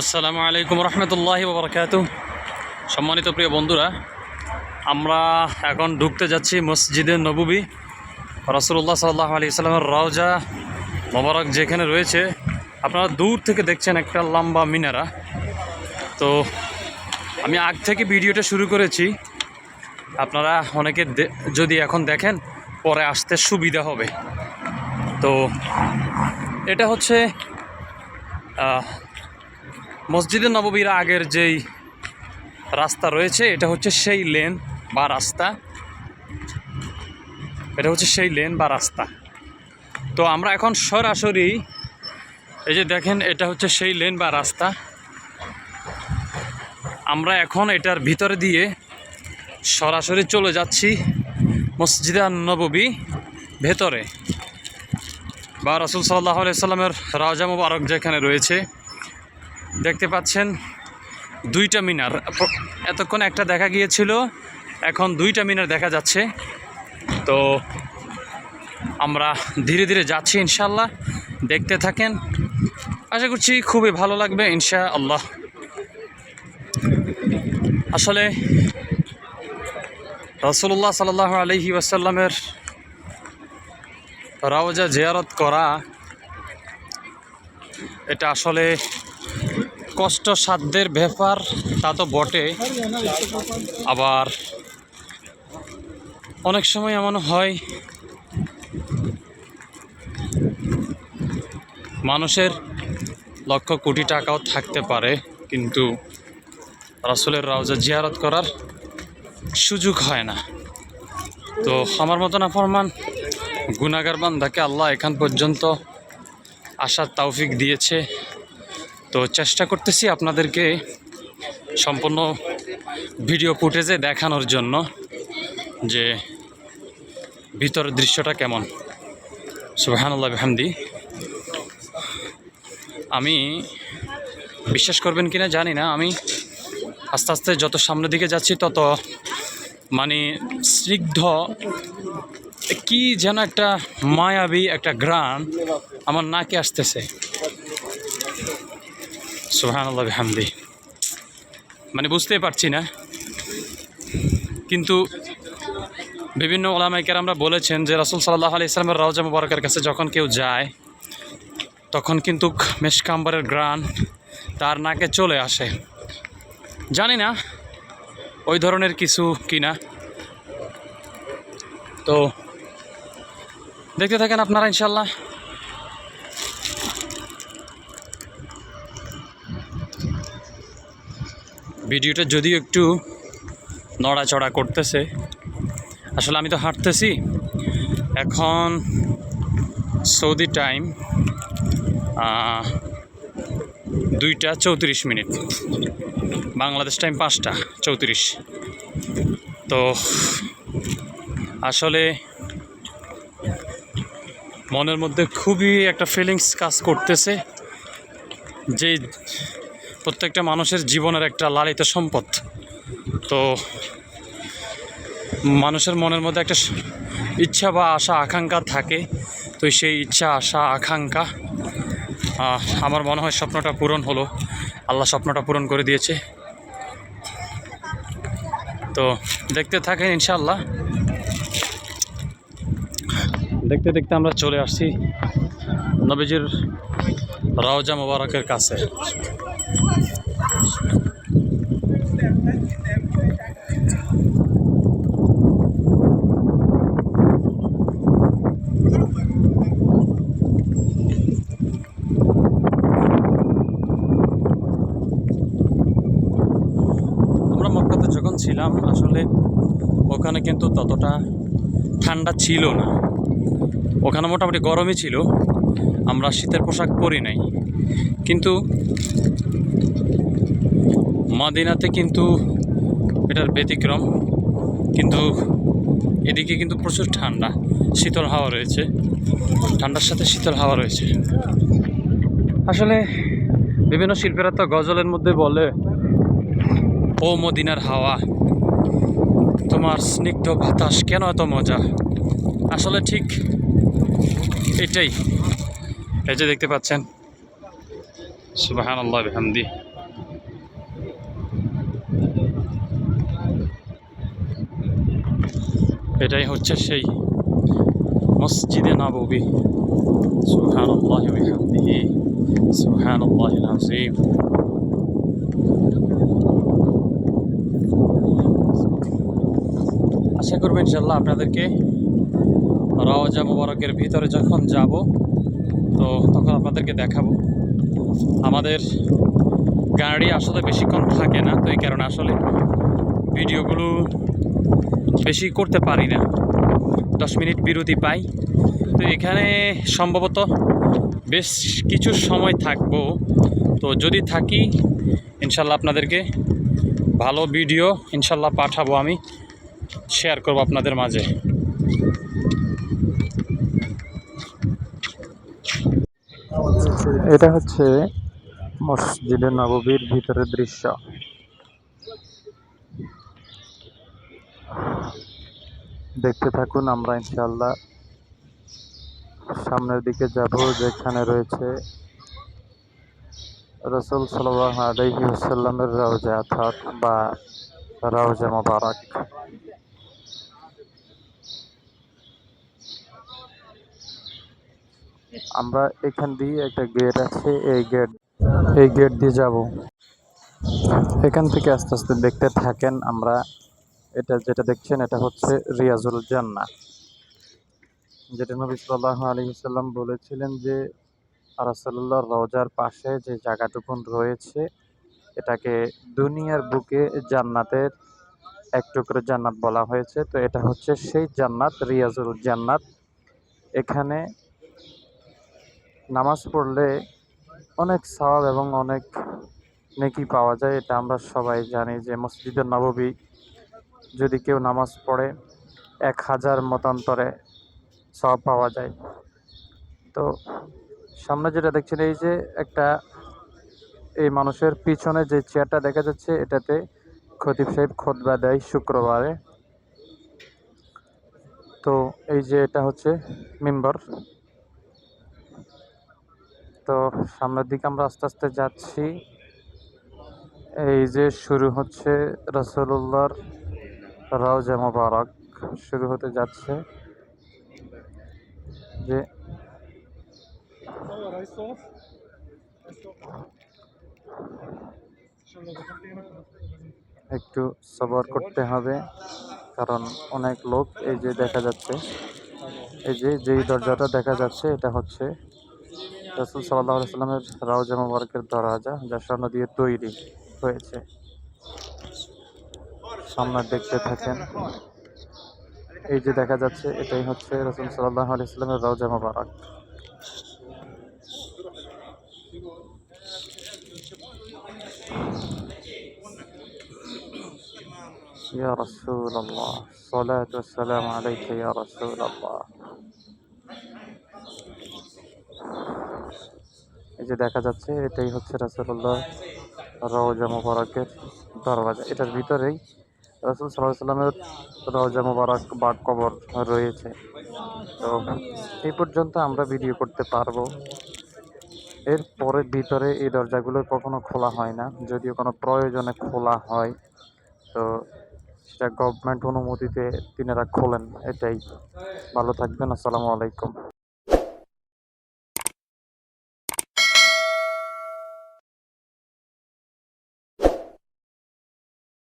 আসসালামু আলাইকুম রহমতুল্লাহি বাবরকাত সম্মানিত প্রিয় বন্ধুরা, আমরা এখন ঢুকতে যাচ্ছি মসজিদে নবুবি। রসুল্লাহ সাল্লাহ আলি সাল্লামের রওজা মোবারক যেখানে রয়েছে, আপনারা দূর থেকে দেখছেন একটা লম্বা মিনারা। তো আমি আগ থেকে ভিডিওটা শুরু করেছি। আপনারা অনেকে যদি এখন দেখেন, পরে আসতে সুবিধা হবে। তো এটা হচ্ছে মসজিদে নববীর আগের যেই রাস্তা রয়েছে, এটা হচ্ছে সেই লেন বা রাস্তা। এটা হচ্ছে সেই লেন বা রাস্তা। তো আমরা এখন সরাসরি, এই যে দেখেন, এটা হচ্ছে সেই লেন বা রাস্তা। আমরা এখন এটার ভিতরে দিয়ে সরাসরি চলে যাচ্ছি মসজিদে নববী ভেতরে। বা রসুল সাল্লাহ আলিয়া সাল্লামের রাজা মুবারক যেখানে রয়েছে দেখতে পাচ্ছেন দুইটা মিনার। এতক্ষণ একটা দেখা গিয়েছিল, এখন দুইটা মিনার দেখা যাচ্ছে। তো আমরা ধীরে ধীরে যাচ্ছি ইনশাল্লাহ দেখতে থাকেন। আশা করছি খুবই ভালো লাগবে ইনশা আল্লাহ আসলে রসুল্লাহ সাল্লাহ আলহি ওয়াসাল্লামের রাওজা জিয়ারত করা, এটা আসলে কষ্ট সাধ্যের ব্যাপার তা তো বটে। আবার অনেক সময় এমন হয়, মানুষের লক্ষ কোটি টাকাও থাকতে পারে, কিন্তু রাসুলের রাউজা জিয়ারত করার সুযোগ হয় না। তো আমার মতন ফরমান গুনাগার বান্ধাকে আল্লাহ এখান পর্যন্ত আসার তৌফিক দিয়েছে। তো চেষ্টা করতেছি আপনাদেরকে সম্পূর্ণ ভিডিও ফুটেজে দেখানোর জন্য যে ভিতরের দৃশ্যটা কেমন। সুবাহানুল্লাহ হামদি আমি বিশ্বাস করবেন কিনা জানি না, আমি আস্তে আস্তে যত সামনের দিকে যাচ্ছি তত মানে স্নিগ্ধ, কি যেন একটা মায়াবী একটা গ্রান আমার নাকে আসতেছে। সুহান আল্লাহ হামদি মানে বুঝতেই পারছি না। কিন্তু বিভিন্ন ওলামাইকার আমরা বলেছেন যে রাসুল সাল্লাহ আলি ইসলামের রাজা মুবারকের কাছে যখন কেউ যায়, তখন কিন্তু মেশকাম্বারের গ্রান তার নাকে চলে আসে। জানি না ওই ধরনের কিছু কিনা। তো দেখতে থাকেন আপনারা ইনশাল্লাহ ভিডিওটা যদিও একটু নড়াচড়া করতেছে, আসলে আমি তো হাঁটতেছি। এখন সৌদি টাইম দুইটা চৌত্রিশ মিনিট। বাংলাদেশ টাইম পাঁচটা চৌত্রিশ। তো আসলে মনের মধ্যে খুবই একটা ফিলিংস কাজ করতেছে, যে প্রত্যেকটা মানুষের জীবনের একটা লালিত সম্পদ। তো মানুষের মনের মধ্যে একটা ইচ্ছা বা আশা, আকাঙ্ক্ষা থাকে। তো সেই ইচ্ছা, আশা, আকাঙ্ক্ষা আমার মনে হয় স্বপ্নটা পূরণ হলো। আল্লাহ স্বপ্নটা পূরণ করে দিয়েছে। তো দেখতে থাকেন ইনশাল্লাহ দেখতে দেখতে আমরা চলে আসছি নবীজির রওজা মোবারকের কাছে। যখন ছিলাম, আসলে ওখানে কিন্তু ততটা ঠান্ডা ছিল না। ওখানে মোটামুটি গরমই ছিল। আমরা শীতের পোশাক পরি নাই। কিন্তু মাদিনাতে কিন্তু এটার ব্যতিক্রম। কিন্তু এদিকে কিন্তু প্রচুর ঠান্ডা, শীতল হাওয়া রয়েছে। ঠান্ডার সাথে শীতল হাওয়া রয়েছে। আসলে বিভিন্ন শিল্পীরা তো গজলের মধ্যে বলে, ও মদিনার হাওয়া, তোমার স্নিগ্ধ বাতাস কেন এত মজা? আসলে ঠিক এটাই। এই যে দেখতে পাচ্ছেন সুবাহান আল্লাহ বিহামদি। এটাই হচ্ছে সেই মসজিদে নববী। সুবহান আল্লাহ বিহামদিহি সুবহান আল্লাহ আজিম আশা করব ইনশাল্লাহ আপনাদেরকে রওজা মুবারকের ভিতরে যখন যাব, তো তখন আপনাদেরকে দেখাবো। আমাদের গাড়ি আসলে বেশিক্ষণ থাকে না, তো এই কারণে আসলে ভিডিওগুলো বেশি করতে পারি না। দশ মিনিট বিরতি পাই। তো এখানে সম্ভবত বেশ কিছু সময় থাকব। তো যদি থাকি, ইনশাল্লাহ আপনাদেরকে ভালো ভিডিও ইনশাল্লাহ পাঠাবো আমি শেয়ার করব আপনাদের মাঝে। এটা হচ্ছে মসজিদে নববীর ভিতরের দৃশ্য। দেখতে থাকুন আমরা ইনশাল্লাহ সামনের দিকে যাব যেখানে রয়েছে রসুল সাল্লাহ আলহি আসাল্লামের রওজা বা রওজা মোবারক। আমরা এখান দিয়ে একটা গেট আছে, এই গেট এই গেট দিয়ে যাব। এখান থেকে আস্তে আস্তে দেখতে থাকেন আমরা, এটা যেটা দেখছেন এটা হচ্ছে রিয়াজুল জান্না যেটা নবী সাল্লাহ আলী সাল্লাম বলেছিলেন যে রাসাল্লাহ রওজার পাশে যে জায়গাটুকুন রয়েছে, এটাকে দুনিয়ার বুকে জান্নাতের এক টুকরো জান্নাত বলা হয়েছে। তো এটা হচ্ছে সেই জান্নাত, রিয়াজুল জান্নাত। এখানে নামাজ পড়লে অনেক সওয়াব এবং অনেক নেকি পাওয়া যায়, এটা আমরা সবাই জানি যে মসজিদের নববী যদি কেউ নামাজ পড়ে, এক হাজার মতান্তরে সব পাওয়া যায়। তো সামনে যেটা দেখছেন, এই যে একটা এই মানুষের পিছনে যে চেয়ারটা দেখা যাচ্ছে, এটাতে খতিব সাহেব খোদবা দেয় শুক্রবারে। তো এই যে এটা হচ্ছে মেম্বার। তো সামনের দিকে আমরা আস্তে আস্তে যাচ্ছি। এই যে শুরু হচ্ছে রসুল্লাহর রওজা মোবারক, শুরু হতে যাচ্ছে। যে একটু সবর করতে হবে, কারণ অনেক লোক এই যে দেখা যাচ্ছে, এই যে যেই দরজাটা দেখা যাচ্ছে, এটা হচ্ছে রসুল সাল্লাহ সাল্লামের রাউজা মুবারকের দরজা যা স্বর্ণ দিয়ে তৈরি হয়েছে সামনে দেখতে থাকেন এই যে দেখা যাচ্ছে এটাই হচ্ছে রসুল সাল্লাহ আলি সাল্লামের রাউজা মুবারক يا رسول الله الصلاة والسلام عليك يا رسول الله এই যে দেখা যাচ্ছে, এটাই হচ্ছে রাসুল্লাহ রওজা মুবারকের দরওয়াজা। এটার ভিতরেই রাসুল সাল্লাহ সাল্লামের রওজা মুবারক বা কবর রয়েছে। তো এই পর্যন্ত আমরা ভিডিও করতে পারব। এর পরের ভিতরে এই দরজাগুলো কখনো খোলা হয় না, যদিও কোনো প্রয়োজনে খোলা হয়। তো সেটা গভর্নমেন্ট অনুমতিতে তিনারা খোলেন, এটাই। ভালো থাকবেন, আসসালামু আলাইকুম।